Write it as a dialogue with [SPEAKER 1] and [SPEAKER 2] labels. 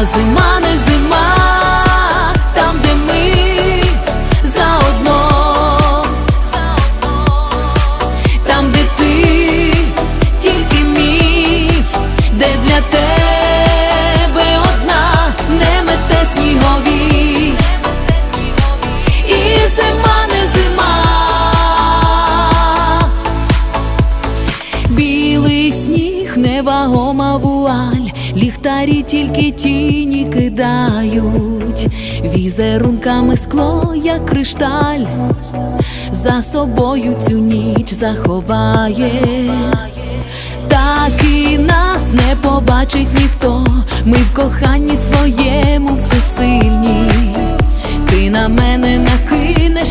[SPEAKER 1] Зима не зима, там, де ми заодно, там, де ти, тільки мій, де для тебе одна, не мете снігові, і зима не зима, білий сніг, невагома вуаль ліхтарі тільки тіні кидають, візерунками скло, як кришталь, за собою цю ніч заховає. Так і нас не побачить ніхто, ми в коханні своєму всесильні. Ти на мене накинеш